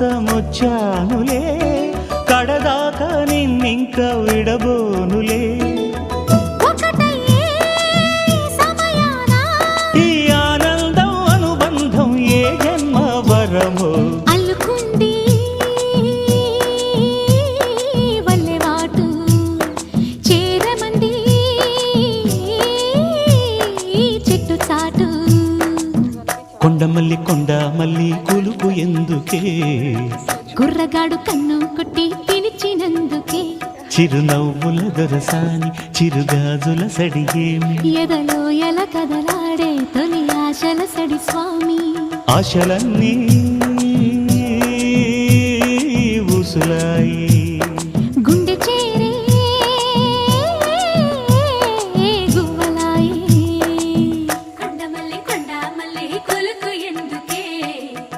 కోసమొచ్చానులే కడదాకా నిన్నింక విడబోనులే. ఒకటయ్యే సమయాన. ఈ ఆనందం అనుబంధం ఏ జన్మ వరమో. అల్లుకుంది వల్లెవాటు. చేరమంది చెట్టు చాటు. కొండ మల్లి కొండ మల్లి కులుపు ఎందుకే? కుర్రగాడు కన్ను కొట్టి పిలిచినందుకే. చిరునవ్వుల దొరసాని చిరుగాజుల సడిగేమి ఎదలో ఎల కదలాడే తొలి ఆశల సడి స్వామి. ఆశలన్నీ